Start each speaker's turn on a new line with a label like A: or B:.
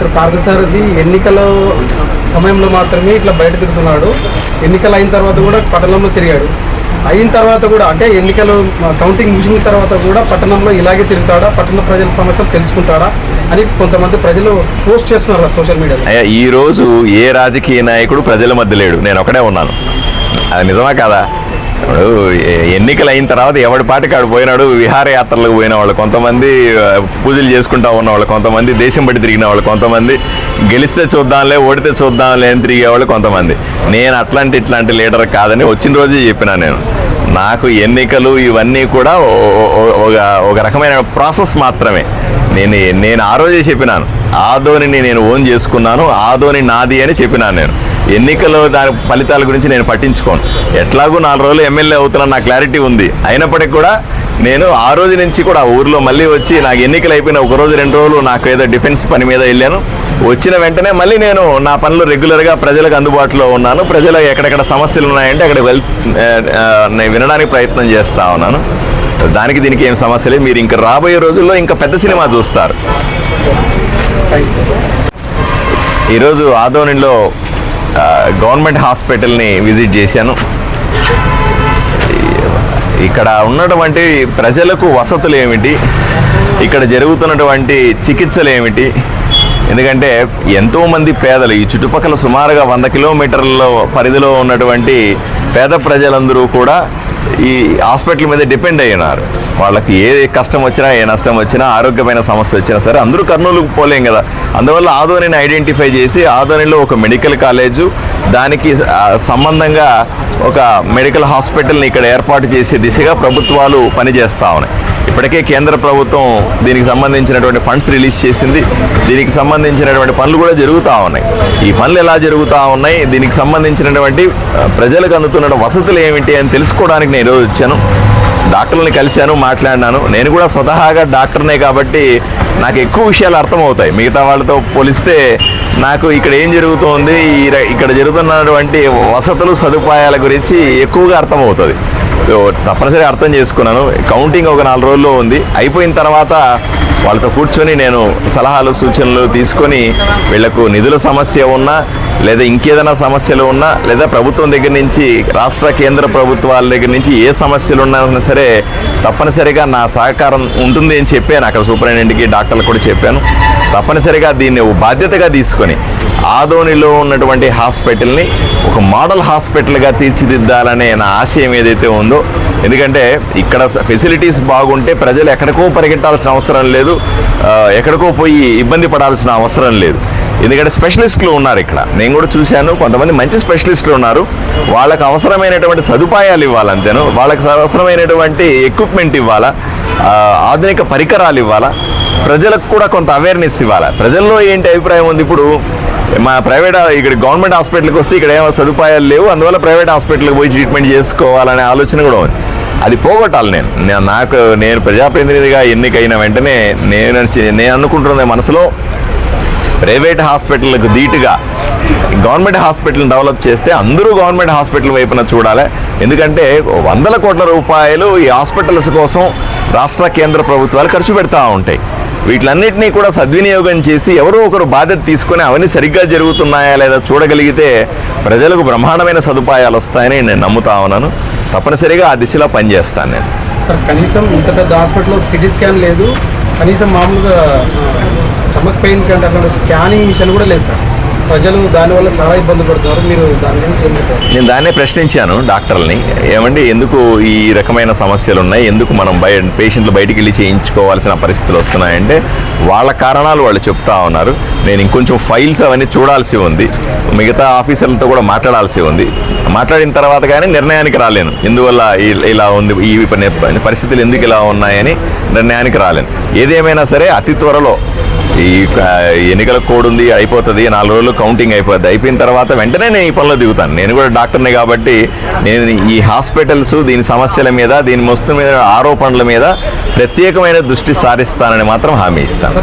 A: Doctor Parthasarathi ఎన్నికల సమయంలో మాత్రమే ఇట్లా బయట తిరుగుతున్నాడు. ఎన్నికలు అయిన తర్వాత కూడా పట్టణంలో తిరిగాడు. అయిన తర్వాత కూడా అంటే ఎన్నికలు కౌంటింగ్ ముగిసిన తర్వాత కూడా పట్టణంలో ఇలాగే తిరుగుతాడా? పట్టణ ప్రజల సమస్యలు తెలుసుకుంటాడా? అని కొంతమంది ప్రజలు పోస్ట్ చేస్తున్నారు సోషల్ మీడియాలో.
B: అయ్యా ఈ రోజు ఏ రాజకీయ నాయకుడు ప్రజల మధ్య లేడు. నేను ఒకడే ఉన్నాను. అది నిజమా కదా? ఇప్పుడు ఎన్నికలు అయిన తర్వాత ఎవడి పాటికి ఆడు పోయినాడు? విహారయాత్రలకు పోయిన వాళ్ళు కొంతమంది పూజలు చేసుకుంటా ఉన్నవాళ్ళు కొంతమంది దేశం బట్టి తిరిగిన వాళ్ళు కొంతమంది గెలిస్తే చూద్దాంలే ఓడితే చూద్దాంలే అని తిరిగే వాళ్ళు కొంతమంది. నేను అట్లాంటి ఇట్లాంటి లీడర్ కాదని వచ్చిన రోజే చెప్పినా నేను. నాకు ఎన్నికలు ఇవన్నీ కూడా ఒక ఒక రకమైన ప్రాసెస్ మాత్రమే. నేను నేను ఆ రోజే చెప్పినాను. ఆ ధోనిని నేను ఓన్ చేసుకున్నాను ఆ ధోని నాది అని చెప్పినాను నేను. ఎన్నికల్లో దాని ఫలితాల గురించి నేను పట్టించుకోను. ఎట్లాగూ నాలుగు రోజులు ఎమ్మెల్యే అవుతున్నా నా క్లారిటీ ఉంది. అయినప్పటికీ కూడా నేను ఆ రోజు నుంచి కూడా ఊర్లో మళ్ళీ వచ్చి నాకు ఎన్నికలు అయిపోయిన ఒక రోజు రెండు రోజులు నాకు ఏదో డిఫెన్స్ పని మీద వెళ్ళాను. వచ్చిన వెంటనే మళ్ళీ నేను నా పనులు రెగ్యులర్గా ప్రజలకు అందుబాటులో ఉన్నాను. ప్రజలు ఎక్కడెక్కడ సమస్యలు ఉన్నాయంటే అక్కడ వెల్ నేను వినడానికి ప్రయత్నం చేస్తా ఉన్నాను. దానికి దీనికి ఏం సమస్య లేదు. మీరు ఇంకా రాబోయే రోజుల్లో ఇంకా పెద్ద సినిమా చూస్తారు. ఈరోజు ఆదోనిలో గవర్నమెంట్ హాస్పిటల్ని విజిట్ చేశాను. ఇక్కడ ఉన్నటువంటి ప్రజలకు వసతులు ఏమిటి? ఇక్కడ జరుగుతున్నటువంటి చికిత్సలు ఏమిటి? ఎందుకంటే ఎంతోమంది పేదలు ఈ చుట్టుపక్కల సుమారుగా వంద కిలోమీటర్ల పరిధిలో ఉన్నటువంటి పేద ప్రజలందరూ కూడా ఈ హాస్పిటల్ మీద డిపెండ్ అయినారు. వాళ్ళకి ఏ కష్టం వచ్చినా ఏ నష్టం వచ్చినా ఆరోగ్యమైన సమస్య వచ్చినా సరే అందరూ కర్నూలుకు పోలేం కదా. అందువల్ల ఆదోనిని ఐడెంటిఫై చేసి ఆదోనిలో ఒక మెడికల్ కాలేజు దానికి సంబంధంగా ఒక మెడికల్ హాస్పిటల్ని ఇక్కడ ఏర్పాటు చేసే దిశగా ప్రభుత్వాలు పనిచేస్తూ ఉన్నాయి. ఇప్పటికే కేంద్ర ప్రభుత్వం దీనికి సంబంధించినటువంటి ఫండ్స్ రిలీజ్ చేసింది. దీనికి సంబంధించినటువంటి పనులు కూడా జరుగుతూ ఉన్నాయి. ఈ పనులు ఎలా జరుగుతూ ఉన్నాయి? దీనికి సంబంధించినటువంటి ప్రజలకు అందుతున్న వసతులు ఏమిటి అని తెలుసుకోవడానికి నేను ఈరోజు వచ్చాను. డాక్టర్ని కలిశాను మాట్లాడినాను. నేను కూడా స్వతహాగా డాక్టర్నే కాబట్టి నాకు ఎక్కువ విషయాలు అర్థమవుతాయి. మిగతా వాళ్ళతో పోలిస్తే నాకు ఇక్కడ ఏం జరుగుతోంది? ఈ ఇక్కడ జరుగుతున్నటువంటి వసతులు సదుపాయాల గురించి ఎక్కువగా అర్థమవుతుంది. తప్పనిసరిగా అర్థం చేసుకున్నాను. కౌంటింగ్ ఒక నాలుగు రోజుల్లో ఉంది. అయిపోయిన తర్వాత వాళ్ళతో కూర్చొని నేను సలహాలు సూచనలు తీసుకొని వీళ్ళకు నిధుల సమస్య ఉన్నా లేదా ఇంకేదైనా సమస్యలు ఉన్నా లేదా ప్రభుత్వం దగ్గర నుంచి రాష్ట్ర కేంద్ర ప్రభుత్వాల దగ్గర నుంచి ఏ సమస్యలు ఉన్నా సరే తప్పనిసరిగా నా సహకారం ఉంటుంది అని చెప్పాను. అక్కడ సూపరింటెండెంట్కి డాక్టర్లకు కూడా చెప్పాను. తప్పనిసరిగా దీన్ని బాధ్యతగా తీసుకొని ఆదోనిలో ఉన్నటువంటి హాస్పిటల్ని ఒక మోడల్ హాస్పిటల్గా తీర్చిదిద్దాలనే నా ఆశయం ఏదైతే ఉందో ఎందుకంటే ఇక్కడ ఫెసిలిటీస్ బాగుంటే ప్రజలు ఎక్కడికో పరిగెట్టాల్సిన అవసరం లేదు. ఎక్కడికో పోయి ఇబ్బంది పడాల్సిన అవసరం లేదు. ఎందుకంటే స్పెషలిస్టులు ఉన్నారు ఇక్కడ. నేను కూడా చూశాను. కొంతమంది మంచి స్పెషలిస్టులు ఉన్నారు. వాళ్ళకు అవసరమైనటువంటి సదుపాయాలు ఇవ్వాలి అంతేను. వాళ్ళకి అవసరమైనటువంటి ఎక్విప్మెంట్ ఇవ్వాలా? ఆధునిక పరికరాలు ఇవ్వాలా? ప్రజలకు కూడా కొంత అవేర్నెస్ ఇవ్వాలి. ప్రజల్లో ఏంటి అభిప్రాయం ఉంది? ఇప్పుడు మా ప్రైవేట్ ఇక్కడ గవర్నమెంట్ హాస్పిటల్కి వస్తే ఇక్కడ ఏమో సదుపాయాలు లేవు. అందువల్ల ప్రైవేట్ హాస్పిటల్కి పోయి ట్రీట్మెంట్ చేసుకోవాలనే ఆలోచన కూడా ఉంది. అది పోగొట్టాలి నేను. నాకు నేను ప్రజాప్రతినిధిగా ఎన్నికైన వెంటనే నేను చే- నేను అనుకుంటున్న మనసులో ప్రైవేట్ హాస్పిటల్కు ధీటుగా గవర్నమెంట్ హాస్పిటల్ డెవలప్ చేస్తే అందరూ గవర్నమెంట్ హాస్పిటల్ వైపున చూడాలి. ఎందుకంటే వందల కోట్ల రూపాయలు ఈ హాస్పిటల్స్ కోసం రాష్ట్ర కేంద్ర ప్రభుత్వాలు ఖర్చు పెడతా ఉంటాయి. వీటిలన్నింటినీ కూడా సద్వినియోగం చేసి ఎవరో ఒకరు బాధ్యత తీసుకొని అవన్నీ సరిగ్గా జరుగుతున్నాయా లేదా చూడగలిగితే ప్రజలకు బ్రహ్మాండమైన సదుపాయాలు వస్తాయని నేను నమ్ముతా ఉన్నాను. తప్పనిసరిగా ఆ దిశలో పనిచేస్తాను నేను.
A: సార్ కనీసం ఇంత పెద్ద హాస్పిటల్లో సిటీ స్కాన్ లేదు. కనీసం మామూలుగా స్టమక్ పెయిన్ కంటే స్కానింగ్ మిషన్ కూడా లేదు సార్. ప్రజలు దానివల్ల చాలా ఇబ్బంది పడుతున్నారు. మీరు దాని గురించి
B: నేను దాన్నే ప్రశ్నించాను డాక్టర్ని ఏమండి ఎందుకు ఈ రకమైన సమస్యలు ఉన్నాయి? ఎందుకు మనం బయ పేషెంట్లు బయటికి వెళ్ళి చేయించుకోవాల్సిన పరిస్థితులు వస్తున్నాయంటే వాళ్ళ కారణాలు వాళ్ళు చెప్తా ఉన్నారు. నేను ఇంకొంచెం ఫైల్స్ అవన్నీ చూడాల్సి ఉంది. మిగతా ఆఫీసర్లతో కూడా మాట్లాడాల్సి ఉంది. మాట్లాడిన తర్వాత కానీ నిర్ణయానికి రాలేను. ఎందువల్ల ఇలా ఉంది? ఈ పని- పరిస్థితులు ఎందుకు ఇలా ఉన్నాయని నిర్ణయానికి రాలేను. ఏదేమైనా సరే అతి త్వరలో ఈ ఎన్నికల కోడ్ ఉంది అయిపోతుంది నాలుగు రోజులు కౌంటింగ్ అయిపోద్ది. అయిపోయిన తర్వాత వెంటనే నేను ఈ పనిలో దిగుతాను. నేను కూడా డాక్టర్ని కాబట్టి నేను ఈ హాస్పిటల్స్ దీని సమస్యల మీద దీని మొత్తం మీద ఆరోపణల మీద ప్రత్యేకమైన దృష్టి సారిస్తానని మాత్రం హామీ ఇస్తాను.